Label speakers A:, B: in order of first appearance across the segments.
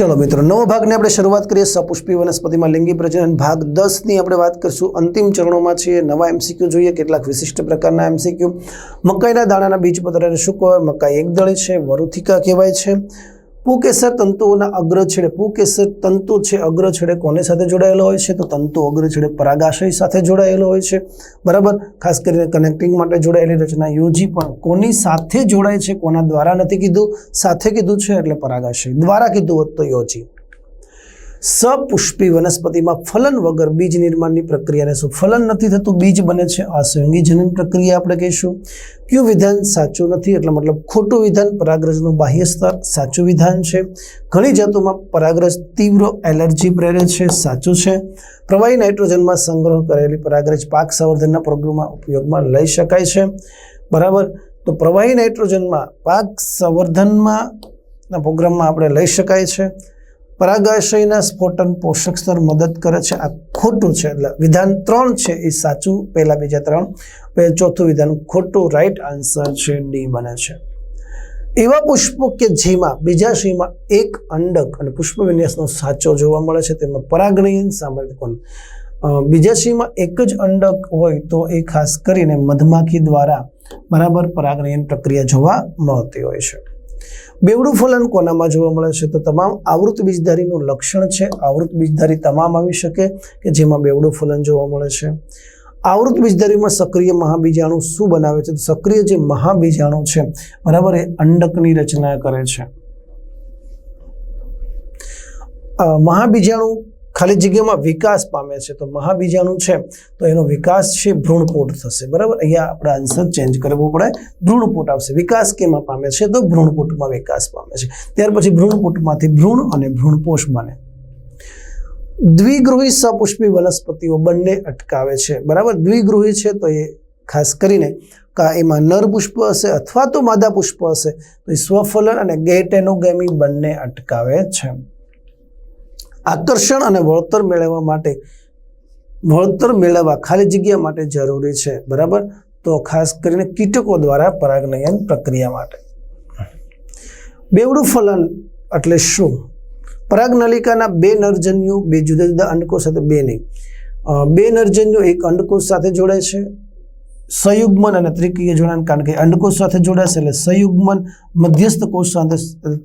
A: ચલો મિત્રો, નવો ભાગને આપણે શરૂઆત કરીએ. સપુષ્પી વનસ્પતિમાં લિંગી પ્રજનન ભાગ દસની આપણે વાત કરીશું. અંતિમ ચરણોમાં છીએ. નવા એમસીક્યુ જોઈએ. કેટલાક વિશિષ્ટ પ્રકારના એમસીક્યુ મકાઈના દાણાના બીજ પત્રને શું કહેવાય મકાઈ એકદળી છે. વરુથિકા કહેવાય છે. પુકેસર તંતુઓના અગ્ર છેડે પુકેસર તંતુ છે અગ્ર છેડે કોને સાથે જોડાયેલો હોય છે? તો તંતુ અગ્ર છેડે પરાગાશય સાથે જોડાયેલો હોય છે. બરાબર? ખાસ કરીને કનેક્ટિંગ માટે જોડાયેલી રચના યોજી પણ કોની સાથે જોડાય છે? કોના દ્વારા નથી કીધું? સાથે કીધું છે એટલે પરાગાશય. દ્વારા કીધું હોત તો યોજી સપુષ્પી વનસ્પતિમાં ફલન વગર બીજ નિર્માણની પ્રક્રિયાને શું? ફલન નથી થતું, બીજ બને છે. અસંગી જનન પ્રક્રિયા આપણે કહીશું. કયું વિધાન સાચું નથી? એટલે મતલબ ખોટું વિધાન, પરાગ્રજનું બાહ્ય સ્તર સાચું વિધાન છે. ઘણી જાતોમાં પરાગ્રજ તીવ્ર એલર્જી પ્રેરે છે, સાચું છે. પ્રવાહી નાઇટ્રોજનમાં સંગ્રહ કરેલી પરાગ્રજ પાક સંવર્ધનના પ્રોગ્રામમાં ઉપયોગમાં લઈ શકાય છે. બરાબર? તો પ્રવાહી નાઇટ્રોજનમાં પાક સંવર્ધનમાં પ્રોગ્રામમાં આપણે લઈ શકાય છે. પરાગાશયના સ્ફોટન પોષક સ્તર મદદ કરે છે. આ ખોટું છે, એટલે વિધાન ત્રણ છે, એ સાચું. પહેલા, બીજા ત્રણ. ચોથું વિધાન ખોટું. રાઈટ આન્સર છે ડી બને છે. એવા પુષ્પો કે જેમાં, બીજા શ્રીમાં એક અંડક અને પુષ્પ વિન્યાસનો સાચો જોવા મળે છે. તેમાં પરાગણયન સામર્થકોન બીજા શ્રીમાં એક જ અંડક હોય તો એ ખાસ કરીને મધમાખી દ્વારા બરાબર પરાગણયન પ્રક્રિયા જોવા મળતી હોય છે. બેવડું ફલન કોનામાં જોવા મળે છે? તો તમામ આવૃત બીજધારીનું લક્ષણ છે. આવૃત બીજધારી તમામ આવી શકે કે જેમાં બેવડું ફલન જોવા મળે છે. આવૃત બીજધારીમાં સક્રિય મહાબીજાણુ શું બનાવે છે? તો સક્રિય જે મહાબીજાણુ છે, બરાબર, એ અંડકની રચના કરે છે. મહાબીજાણુ ખાલી જગ્યામાં વિકાસ પામે છે તો મહાબીજાનું છે, તો એનો વિકાસ છે, ભ્રૂણપોટ થશે. બરાબર? અહીંયા આપણે આન્સર ચેન્જ કરવો પડે. ભ્રૂણપોટ આવશે. વિકાસ કેમાં પામે છે તો ભ્રૂણપોટમાં વિકાસ પામે છે. ત્યાર પછી ભ્રૂણપોટમાંથી ભ્રૂણ અને ભ્રૂણપોષ બને. દ્વિગૃહી સપુષ્પી વનસ્પતિઓ બંને અટકાવે છે. બરાબર? દ્વિગૃહી છે તો એ ખાસ કરીને કા એમાં નર પુષ્પ હશે અથવા તો માદા પુષ્પ હશે, તો એ સ્વફલન અને ગેટેનોગેમી બંને અટકાવે છે. આકર્ષણ અને વળતર મેળવવા માટે, વળતર મેળવવા ખાલી જગ્યા માટે જરૂરી છે, બરાબર? તો ખાસ કરીને કીટકો દ્વારા પરાગનયન પ્રક્રિયા માટે. બેવડું ફલન એટલે શું? પરાગનલિકાના બે નરજન્યુ, બે જુદા જુદા અંડકોષ સાથે બે નહીં. બે નરજન્યુ એક અંડકોષ સાથે જોડાય છે, સંયુગ્મન અને ત્રિકીય જોડાણ, કારણ કે અંડકોષ સાથે જોડાશે એટલે સંયુગ્મન મધ્યસ્થ કોષ સાથે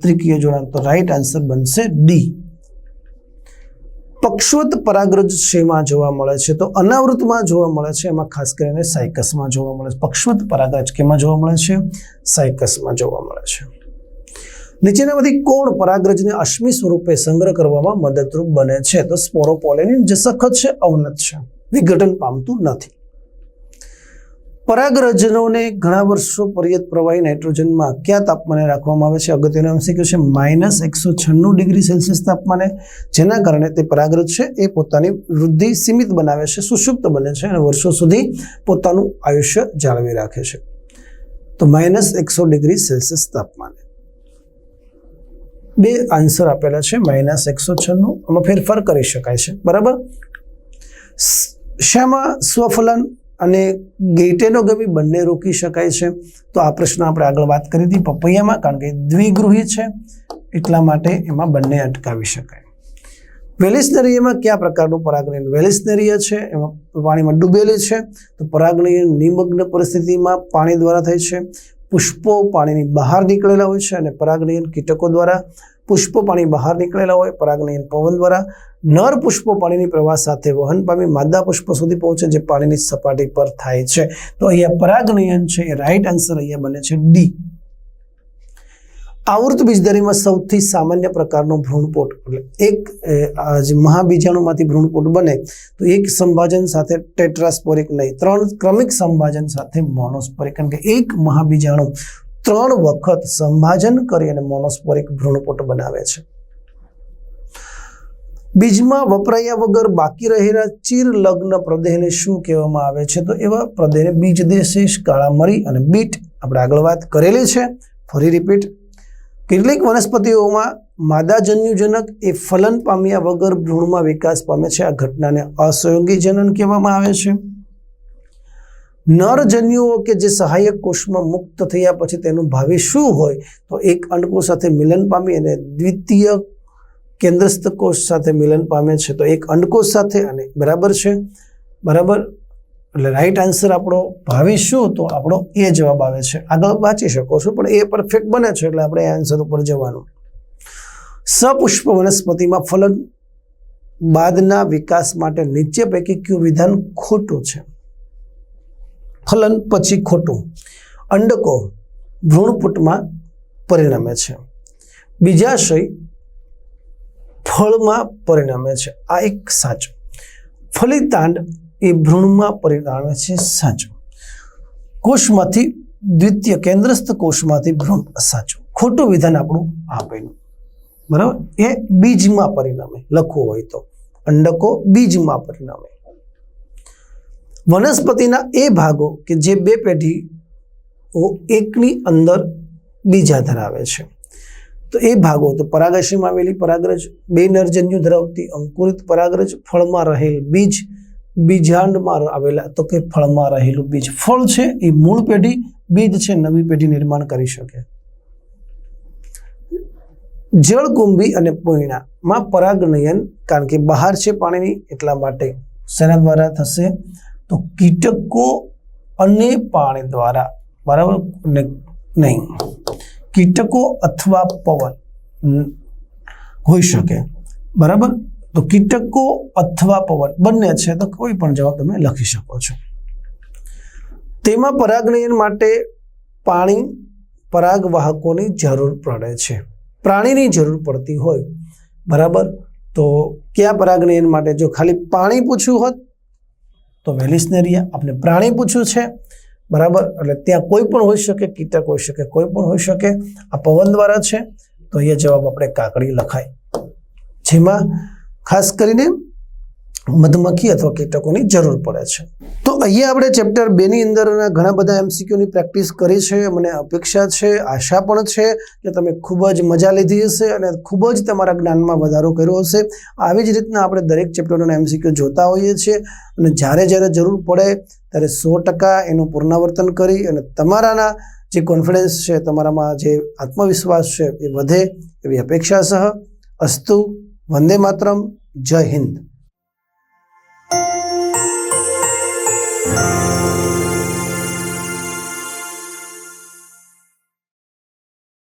A: ત્રિકીય જોડાણ. તો રાઈટ આન્સર બનશે ડી. પક્ષવત પરાગ્રજ શેમાં જોવા મળે છે? તો અનાવૃતમાં જોવા મળે છે, એમાં ખાસ કરીને સાયકસમાં જોવા મળે છે. પક્ષવત પરાગ્રજ કેમાં જોવા મળે છે? સાયકસમાં જોવા મળે છે. નીચેનામાંથી કોણ પરાગ્રજને અશ્મિ સ્વરૂપે સંગ્રહ કરવામાં મદદરૂપ બને છે? તો સ્પોરોપોલેનિન જે સખત છે, અવનત છે. વિઘટન પામતું નથી. પરાગરજનોને ઘણા વર્ષો પર્યત પ્રવાહી નાઇટ્રોજનમાં કયા તાપમાને રાખવામાં આવે છે. અગત્યનું એમસીક્યુ છે માઇનસ એકસો છન્નું ડિગ્રી સેલ્સિયસ તાપમાને, જેના કારણે તે પરાગરજ છે, એ પોતાની વૃદ્ધિ સીમિત બનાવે છે, સુષુપ્ત બને છે અને વર્ષો સુધી પોતાનું આયુષ્ય જાળવી રાખે છે. તો માઇનસ એકસો ડિગ્રી સેલ્સિયસ તાપમાને. બે આન્સર આપેલા છે, માઇનસ એકસો છન્નું. આમાં ફેરફાર કરી શકાય છે. બરાબર? શામાં સ્વફલન અને ગેટેનોગમી બંને રોકી શકાય છે. તો આ પ્રશ્ન આપણે આગળ વાત કરી હતી પપૈયામાં, કારણ કે દ્વિગૃહી છે, એટલા માટે એમાં બંને અટકાવી શકાય. વેલિસનરીયમાં કયા પ્રકારનું પરાગનયન વેલિસનરીય છે, એમાં પાણીમાં ડૂબેલી છે, તો પરાગનયન નિમગ્ન પરિસ્થિતિમાં પાણી દ્વારા થાય છે. પુષ્પો પાણીની બહાર નીકળેલા હોય છે અને પરાગનયન કીટકો દ્વારા પુષ્પો પાણી બહાર નીકળેલા હોય, પરાગનયન પવન દ્વારા નર પુષ્પો પાણીની પ્રવાહ સાથે વહન પામી માદા પુષ્પો સુધી પહોંચે જે પાણીની સપાટી પર થાય છે. તો અહીંયા પરાગનયન છે, એ રાઈટ આન્સર અહીંયા બને છે ડી આવૃત બીજધારીમાં સૌથી સામાન્ય પ્રકારનો ભ્રૂણપોટ, એટલે એક જે મહાબીજાણુમાંથી ભ્રૂણપોટ બને, તો એક સંભાજન સાથે ટેટ્રાસ્પોરિક નહીં, ત્રણ ક્રમિક સંભાજન સાથે મોનોસ્પોરિક, કારણ કે એક મહાબીજાણુ ત્રણ વખત સંભાજન કરી અને મોનોસ્પોરિક ભ્રૂણપોટ બનાવે છે. બીજમાં વપરાયા વગર બાકી રહેલા ચીર લગ્ન પ્રદેહને શું કહેવામાં આવે છે? તો એવા પ્રદેહને બીજ દેશેષ કાળા મરી અને બીટ. આપણે આગળ વાત કરેલી છે. ફરી રિપીટ કેટલીક વનસ્પતિઓમાં માદાજન્યુજનક એ ફલન પામ્યા વગર ભ્રૂણમાં વિકાસ પામે છે. આ ઘટનાને અસહયોગી જનન કહેવામાં આવે છે. નરજન્યુઓ કે જે સહાયક કોષમાં મુક્ત થયા પછી તેનું ભાવિ શું હોય, તો એક અંડકોષ સાથે મિલન પામી અને દ્વિતીય કેન્દ્રસ્થ કોષ સાથે મિલન પામે છે. તો એક અંડકોષ સાથે અને બરાબર છે? બરાબર? એટલે રાઈટ આન્સર આપણો ભાવિ શું? તો આપણો એ જવાબ આવે છે. આગળ વાંચી શકો છો, પણ એ પરફેક્ટ બને છે, એટલે આપણે એ આન્સર ઉપર જવાનું. સપુષ્પ વનસ્પતિમાં ફલન બાદના વિકાસ માટે નીચે પૈકી કયું વિધાન ખોટું છે? ફલન પછી ખોટું. અંડકો ભ્રૂણપુટમાં પરિણમે છે. બીજાશય ફળમાં પરિણમે છે. આ એક સાચું. ફલિતાંડ એ ભ્રૂણમાં પરિણમે છે સાચું. કોષમાંથી દ્વિતીય કેન્દ્રસ્થ કોષમાંથી ભ્રૂણ સાચું. ખોટું વિધાન આપણું આપેલું બરાબર? એ બીજમાં પરિણમે. લખવું હોય તો. અંડકો બીજમાં પરિણમે. વનસ્પતિના એ ભાગો કે જે બે પેઢીઓ એકની અંદર બીજા ધરાવે છે. તો એ ભાગો તો પરાગશીમાં આવેલી પરાગરજ, બે નરજન્યુ ધરાવતી અંકુરિત પરાગરજ, ફળમાં રહેલ બીજ, બીજાંડમાં આવેલા તો કે ફળમાં રહેલું બીજ. ફળ છે એ મૂળ પેઢી, બીજ છે નવી પેઢી નિર્માણ કરી શકે. જળકુંભી અને પોઈણામાં પરાગનયન કારણ કે બહાર છે પાણીની એટલા માટે. શેના દ્વારા થશે? તો કીટકો અને પાણી દ્વારા, બરાબર? નહીં. કીટકો અથવા પવન હોઈ શકે. બરાબર? તો કીટકો અથવા પવન બંને છે, તો કોઈ પણ જવાબ તમે લખી શકો છો. તેમાં પરાગનયન માટે પાણી પરાગવાહકોની જરૂર પડે છે. પ્રાણીની જરૂર પડતી હોય. બરાબર? તો કયા પરાગનયન માટે? જો ખાલી પાણી પૂછ્યું હોત તો વેલિસનેરિયા આપણે પ્રાણી પૂછ્યું છે, બરાબર? એટલે ત્યાં કોઈ પણ હોઈ શકે, કીટક હોઈ શકે, કોઈ પણ હોઈ શકે. આ પવન દ્વારા છે, તો એ જવાબ આપણે કાકડી લખાય. જેમાં ખાસ કરીને મધમાખી અથવા કીટકોની જરૂર પડે છે. તો અહીંયા આપણે ચેપ્ટર બેની અંદરના ઘણા બધા એમસીક્યુની પ્રેક્ટિસ કરી છે મને અપેક્ષા છે, આશા પણ છે કે તમે ખૂબ જ મજા લીધી હશે અને ખૂબ જ તમારા જ્ઞાનમાં વધારો કર્યો હશે. આવી જ રીતના આપણે દરેક ચેપ્ટરોના એમસીક્યુ જોતા હોઈએ છીએ અને જ્યારે જ્યારે જરૂર પડે ત્યારે સો ટકા એનું પુનરાવર્તન કરી અને તમારાના જે કોન્ફિડન્સ છે, તમારામાં જે આત્મવિશ્વાસ છે એ વધે એવી અપેક્ષા સહ. અસ્તુ, વંદે માતરમ, જય હિન્દ.